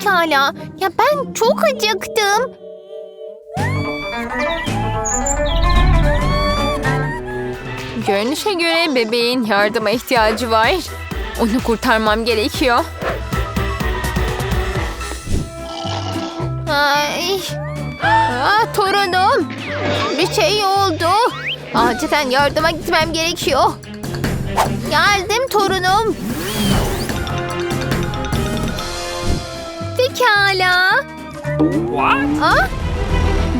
Pekala. Ya ben çok acıktım. Görünüşe göre bebeğin yardıma ihtiyacı var. Onu kurtarmam gerekiyor. Ay. Aa, torunum. Bir şey oldu. Acilen yardıma gitmem gerekiyor. Geldim torunum. Aa,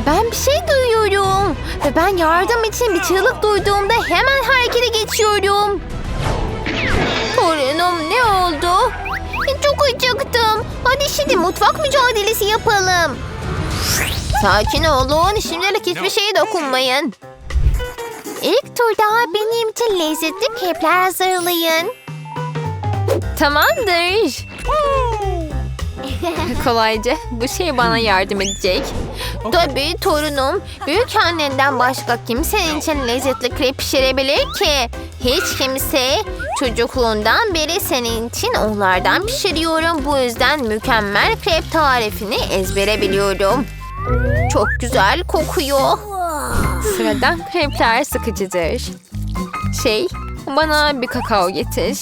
ben bir şey duyuyorum. Ve ben yardım için bir çığlık duyduğumda hemen harekete geçiyorum. Torunum ne oldu? Çok acıktım. Hadi şimdi mutfak mücadelesi yapalım. Sakin olun. Şimdilik hiçbir şeye dokunmayın. İlk turda benim için lezzetli krepler hazırlayın. Tamamdır. Kolayca bu şey bana yardım edecek. Tabii torunum. Büyük annenden başka kim senin için lezzetli krep pişirebilir ki? Hiç kimse. Çocukluğundan beri senin için onlardan pişiriyorum. Bu yüzden mükemmel krep tarifini ezbere biliyorum. Çok güzel kokuyor. Sıradan krepler sıkıcıdır. Şey, bana bir kakao getir.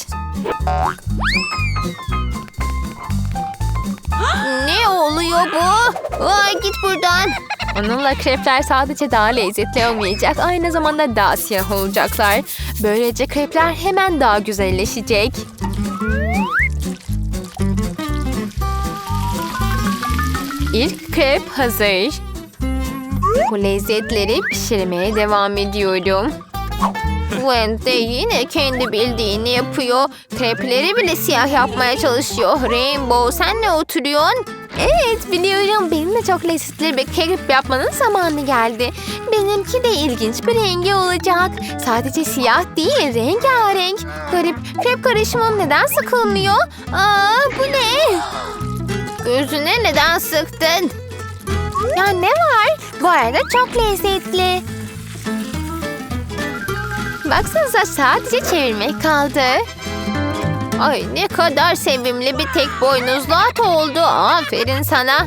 Bu? Ay git buradan. Onunla krepler sadece daha lezzetli olmayacak, aynı zamanda daha siyah olacaklar. Böylece krepler hemen daha güzelleşecek. İlk krep hazır. Bu lezzetleri pişirmeye devam ediyorum. Wednesday yine kendi bildiğini yapıyor. Krepleri bile siyah yapmaya çalışıyor. Rainbow sen ne oturuyorsun? Evet biliyorum benim de çok lezzetli bir krep yapmanın zamanı geldi. Benimki de ilginç bir rengi olacak. Sadece siyah değil rengarenk. Garip krep karışımım neden sıkılmıyor? Aa bu ne? Gözüne neden sıktın? Ya ne var? Bu arada çok lezzetli. Baksanıza sadece çevirmek kaldı. Ay ne kadar sevimli bir tek boynuzlu at oldu. Aferin sana.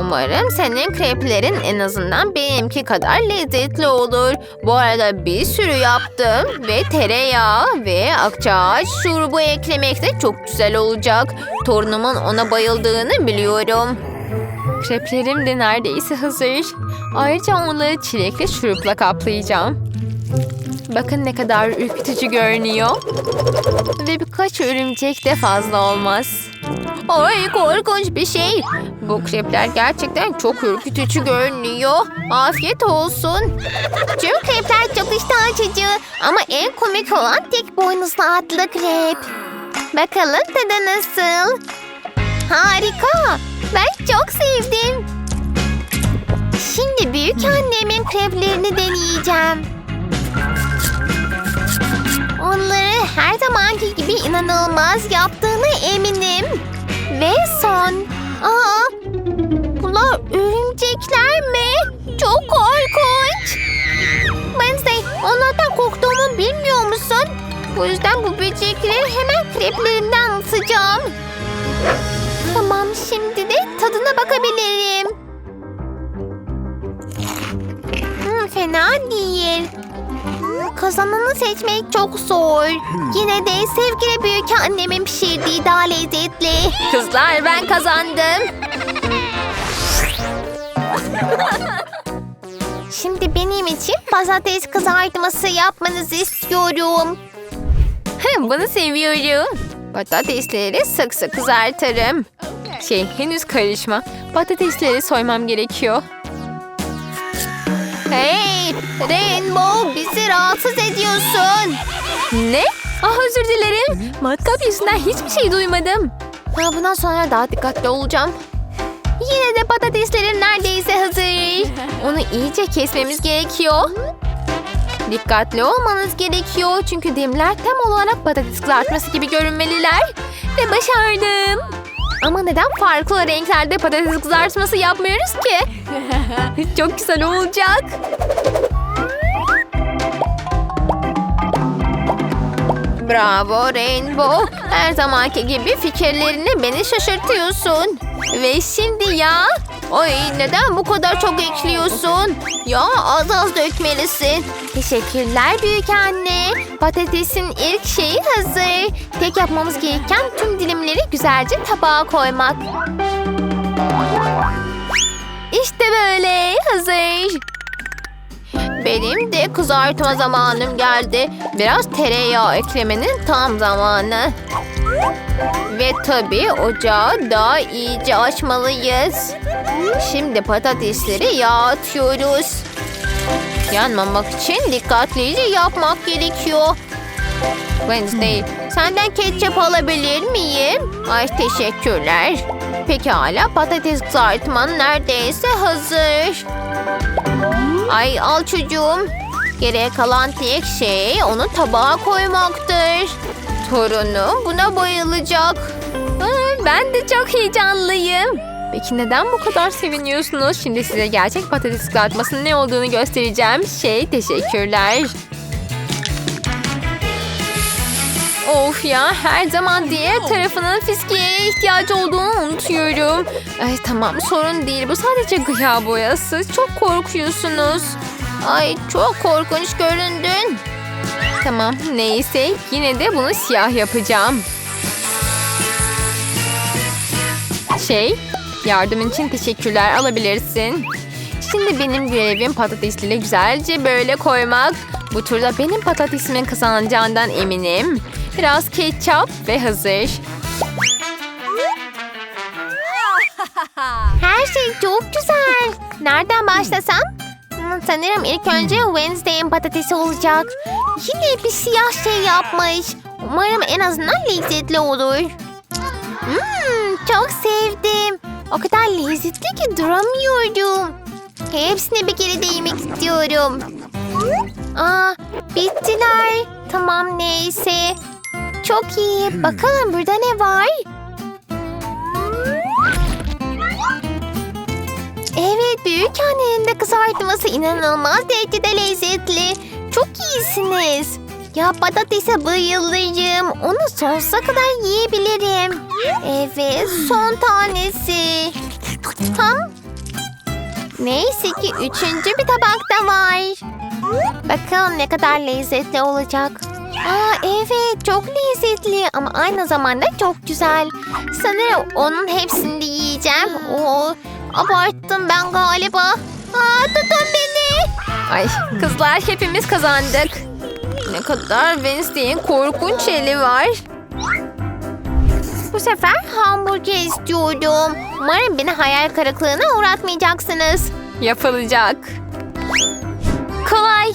Umarım senin kreplerin en azından benimki kadar lezzetli olur. Bu arada bir sürü yaptım ve tereyağı ve akçaağaç şurubu eklemek de çok güzel olacak. Torunumun ona bayıldığını biliyorum. Kreplerim de neredeyse hazır. Ayrıca onları çilekli şurupla kaplayacağım. Bakın ne kadar ürkütücü görünüyor. Ve birkaç örümcek de fazla olmaz. Ay korkunç bir şey. Bu krepler gerçekten çok ürkütücü görünüyor. Afiyet olsun. Tüm krepler çok iştah açıcı. Ama en komik olan tek boynuzlu atlı krep. Bakalım tadı nasıl? Harika. Ben çok sevdim. Şimdi büyük annemin kreplerini deneyeceğim. Onları her zamanki gibi inanılmaz yaptığını eminim. Ve son. Aa, bunlar örümcekler mi? Çok korkunç. Wednesday, onlardan korktuğumu bilmiyor musun? Bu yüzden bu böcekleri hemen kreplerinden atacağım. Tamam, şimdi de tadına bakabilirim. Hmm, fena değil. Kazananı seçmek çok zor. Yine de sevgili büyük annemin pişirdiği daha lezzetli. Kızlar ben kazandım. Şimdi benim için patates kızartması yapmanızı istiyorum. Bunu seviyorum. Patatesleri sık sık kızartırım. Şey henüz karışma. Patatesleri soymam gerekiyor. Hey Rainbow bizi rahatsız ediyorsun. Ne? Ah özür dilerim. Matkap yüzünden hiçbir şey duymadım. Ya bundan sonra daha dikkatli olacağım. Yine de patateslerim neredeyse hazır. Onu iyice kesmemiz gerekiyor. Dikkatli olmanız gerekiyor çünkü dimler tam olarak patates kızartması gibi görünmeliler. Ve başardım. Ama neden farklı renklerde patates kızartması yapmıyoruz ki? Çok güzel olacak. Bravo Rainbow. Her zamanki gibi fikirlerini beni şaşırtıyorsun. Ve şimdi ya. Ay neden bu kadar çok ekliyorsun? Ya az az dökmelisin. Teşekkürler büyük anne. Patatesin ilk şeyi hazır. Tek yapmamız gereken tüm dilimleri güzelce tabağa koymak. İşte böyle hazır. Benim de kızartma zamanım geldi. Biraz tereyağı eklemenin tam zamanı. Ve tabii ocağı daha iyice açmalıyız. Şimdi patatesleri yağa atıyoruz. Yanmamak için dikkatlice yapmak gerekiyor. Wednesday, senden ketçap alabilir miyim? Ay teşekkürler. Pekala patates kızartman neredeyse hazır. Ay al çocuğum. Geriye kalan tek şey onu tabağa koymaktır. Torunum buna bayılacak. Aa, Ben de çok heyecanlıyım. Peki neden bu kadar seviniyorsunuz? Şimdi size gerçek patates kızartmasının ne olduğunu göstereceğim. Şey teşekkürler. Of ya her zaman diğer tarafının fiskeye ihtiyacı olduğunu unutuyorum. Ay, tamam sorun değil bu sadece gıya boyası. Çok korkuyorsunuz. Ay çok korkunç göründün. Tamam neyse yine de bunu siyah yapacağım. Şey yardımın için teşekkürler alabilirsin. Şimdi benim görevim patatesleri güzelce böyle koymak. Bu turda benim patatesimin kazanacağından eminim. Biraz ketçap ve hazır. Her şey çok güzel. Nereden başlasam? Hmm, Sanırım ilk önce Wednesday'in patatesi olacak. Yine bir siyah şey yapmış. Umarım en azından lezzetli olur. Hmm, çok sevdim. O kadar lezzetli ki duramıyorum. Hepsine bir kere değmek istiyorum. Aa, bittiler. Tamam neyse. Çok iyi. Bakalım burada ne var? Evet büyük annenin de kızartması inanılmaz derecede lezzetli. Çok iyisiniz. Ya patatese bayılırım. Onu sonsuza kadar yiyebilirim. Evet son tanesi. Tam. Neyse ki üçüncü bir tabakta var. Bakalım ne kadar lezzetli olacak. Aa evet çok lezzetli ama aynı zamanda çok güzel. Sanırım onun hepsini de yiyeceğim. Oo, abarttım ben galiba. Aa, tutun beni. Ay kızlar hepimiz kazandık. Ne kadar Wednesday'in korkunç eli var. Bu sefer hamburger istiyorum. Umarım beni hayal kırıklığına uğratmayacaksınız. Yapılacak. Kolay.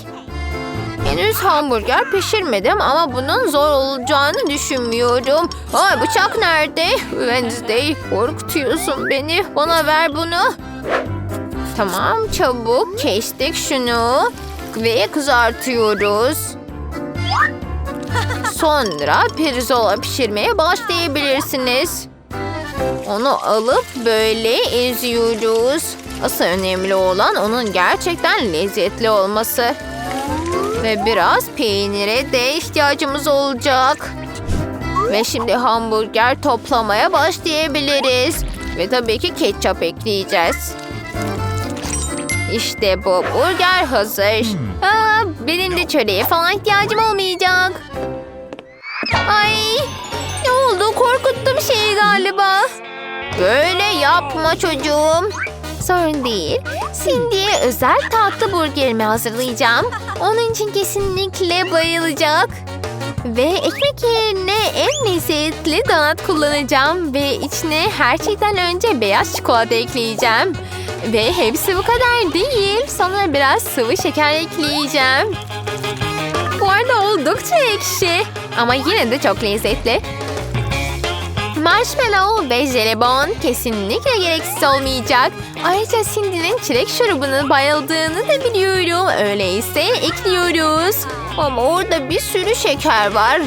Henüz hamburger pişirmedim ama bunun zor olacağını düşünmüyorum. Ay bıçak nerede? Wednesday korkutuyorsun beni. Bana ver bunu. Tamam çabuk kestik şunu. Ve kızartıyoruz. Sonra pirzola pişirmeye başlayabilirsiniz. Onu alıp böyle eziyoruz. Asıl önemli olan onun gerçekten lezzetli olması. Ve biraz peynire de ihtiyacımız olacak. Ve şimdi hamburger toplamaya başlayabiliriz. Ve tabii ki ketçap ekleyeceğiz. İşte bu burger hazır. Aa, benim de çöreğe falan ihtiyacım olmayacak. Ay ne oldu korkuttum şeyi galiba. Böyle yapma çocuğum. Sorun değil. Cindy'ye özel tatlı burgerimi hazırlayacağım. Onun için kesinlikle bayılacak. Ve ekmek yerine en lezzetli donat kullanacağım. Ve içine her şeyden önce beyaz çikolata ekleyeceğim. Ve hepsi bu kadar değil. Sonra biraz sıvı şeker ekleyeceğim. Bu arada oldukça ekşi. Ama yine de çok lezzetli. Marshmallow ve jelibon kesinlikle gereksiz olmayacak. Ayrıca Cindy'nin çilek şurubunu bayıldığını da biliyorum. Öyleyse ekliyoruz. Ama orada bir sürü şeker var.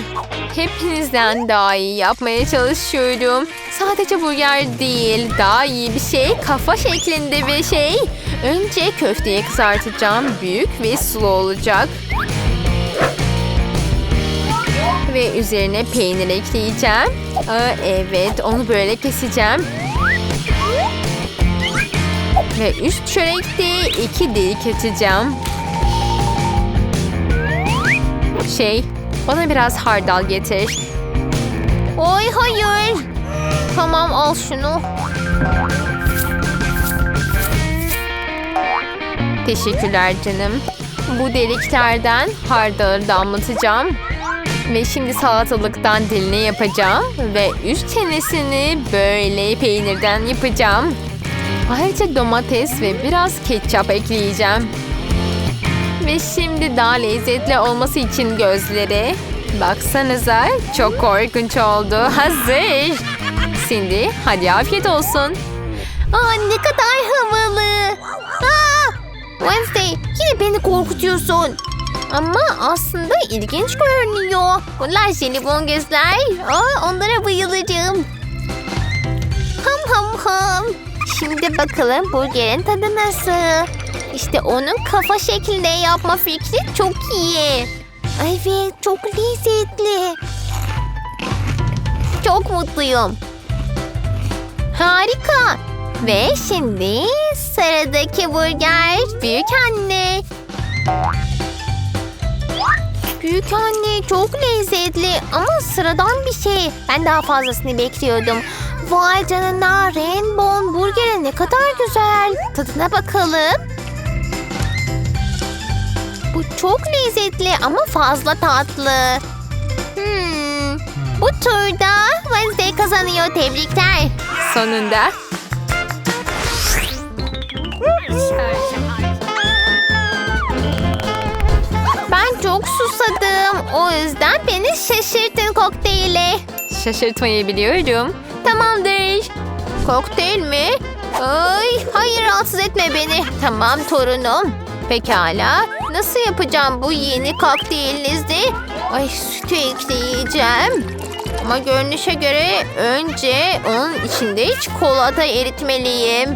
Hepinizden daha iyi yapmaya çalışıyorum. Sadece burger değil, daha iyi bir şey kafa şeklinde bir şey. Önce köfteyi kızartacağım. Büyük ve sulu olacak. Ve üzerine peynir ekleyeceğim. Aa, evet onu böyle keseceğim. Ve üst çörekte iki delik açacağım. Şey, bana biraz hardal getir. Oy hayır. Tamam al şunu. Teşekkürler canım. Bu deliklerden hardalı damlatacağım. Ve şimdi salatalıktan diline yapacağım. Ve üst çenesini böyle peynirden yapacağım. Ayrıca domates ve biraz ketçap ekleyeceğim. Ve şimdi daha lezzetli olması için gözleri. Baksanıza çok korkunç oldu. Hazır. Şimdi hadi afiyet olsun. Aa ne kadar havalı. Aa! Wednesday yine beni korkutuyorsun. Ama aslında ilginç görünüyor. Bunlar jelibon gözler. Aa, onlara bayılacağım. Ham ham ham. Şimdi bakalım burgerin tadı nasıl? İşte onun kafa şeklinde yapma fikri çok iyi. Evet çok lezzetli. Çok mutluyum. Harika. Ve şimdi sıradaki burger büyük anne. Büyük anne çok lezzetli ama sıradan bir şey. Ben daha fazlasını bekliyordum. Vay canına Rainbow burgeri ne kadar güzel. Tadına bakalım. Bu çok lezzetli ama fazla tatlı. Hmm, bu turda Wednesday kazanıyor. Tebrikler. Sonunda. Beni şaşırtın kokteyle. Şaşırtmayı biliyorum. Tamamdır. Kokteyl mi? Ay, hayır rahatsız etme beni. Tamam torunum. Pekala. Nasıl yapacağım bu yeni kokteylinizde? Ay sütü ekleyeceğim. Ama görünüşe göre önce onun içinde çikolata eritmeliyim.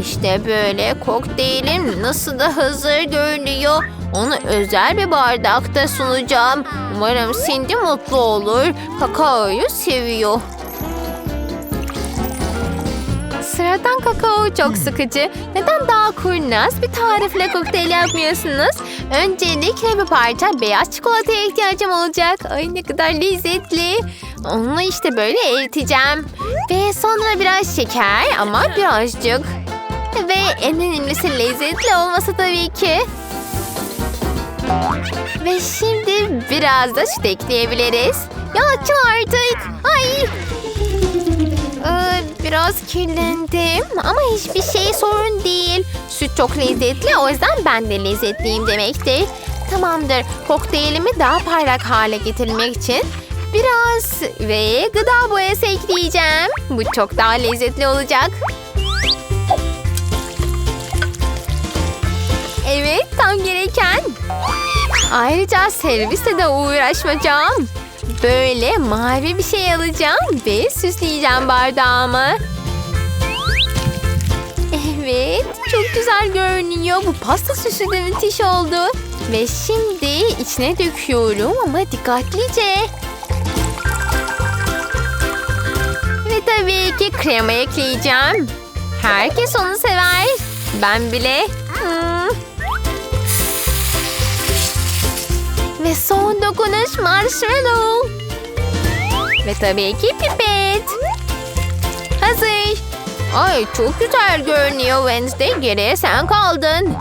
İşte böyle kokteylim nasıl da hazır görünüyor. Onu özel bir bardakta sunacağım. Umarım Cindy mutlu olur. Kakaoyu seviyor. Sıradan kakao çok sıkıcı. Neden daha kurnaz bir tarifle kokteyl yapmıyorsunuz? Öncelikle bir parça beyaz çikolataya ihtiyacım olacak. Ay ne kadar lezzetli. Onu işte böyle eriteceğim. Ve sonra biraz şeker ama birazcık. Ve en önemlisi lezzetli olması tabii ki. Ve şimdi biraz da süt ekleyebiliriz. Ya artık. Ay ee, biraz kirlendim ama hiçbir şey sorun değil. Süt çok lezzetli o yüzden ben de lezzetliyim demektir. Tamamdır. Kokteylimi daha parlak hale getirmek için biraz ve gıda boyası ekleyeceğim. Bu çok daha lezzetli olacak. Evet tam gereken. Ayrıca servisle de uğraşmayacağım. Böyle mavi bir şey alacağım ve süsleyeceğim bardağımı. Evet, çok güzel görünüyor. Bu pasta süsü de müthiş oldu. Ve şimdi içine döküyorum ama dikkatlice. Ve tabii ki krema ekleyeceğim. Herkes onu sever. Ben bile. Hmm. Ve son dokunuş marshmallow. Ve tabii ki pipet. Hazır. Ay çok güzel görünüyor Wednesday. Geriye sen kaldın.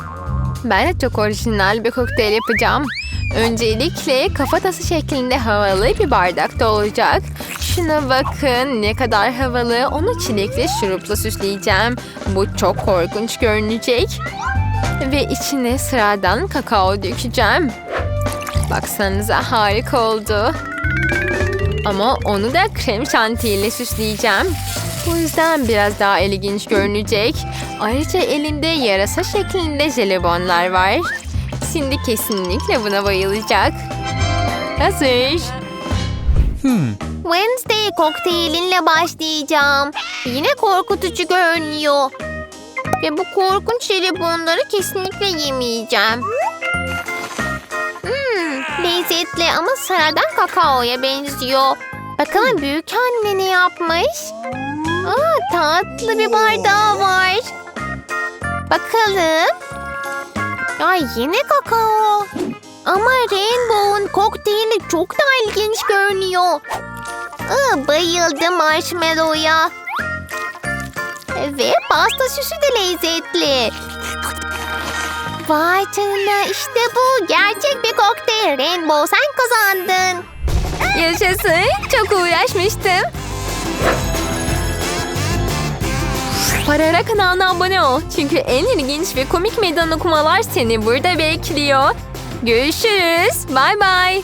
Ben de çok orijinal bir kokteyl yapacağım. Öncelikle kafatası şeklinde havalı bir bardakta olacak. Şuna bakın ne kadar havalı. Onu çilekli şurupla süsleyeceğim. Bu çok korkunç görünecek. Ve içine sıradan kakao dökeceğim. Baksanıza harika oldu. Ama onu da krem şantiyle süsleyeceğim. Bu yüzden biraz daha ilginç görünecek. Ayrıca elimde yarasa şeklinde jelibonlar var. Şimdi kesinlikle buna bayılacak. Hazır. Wednesday kokteylinle başlayacağım. Yine korkutucu görünüyor. Ve bu korkunç jelibonları kesinlikle yemeyeceğim. Hmm, lezzetli ama sıradan kakaoya benziyor. Bakalım büyük anne ne yapmış? Aa, tatlı bir bardağı var. Bakalım. Ay yine kakao. Ama Rainbow'un kokteyli çok da ilginç görünüyor. Aa, bayıldım marshmallow'ya. Ve pasta süsü de lezzetli. Vay canına işte bu. Gerçek bir kokteyl. Rainbow sen kazandın. Yaşasın. Çok uğraşmıştım. Parara kanalına abone ol. Çünkü en ilginç ve komik meydan okumalar seni burada bekliyor. Görüşürüz. Bay bay.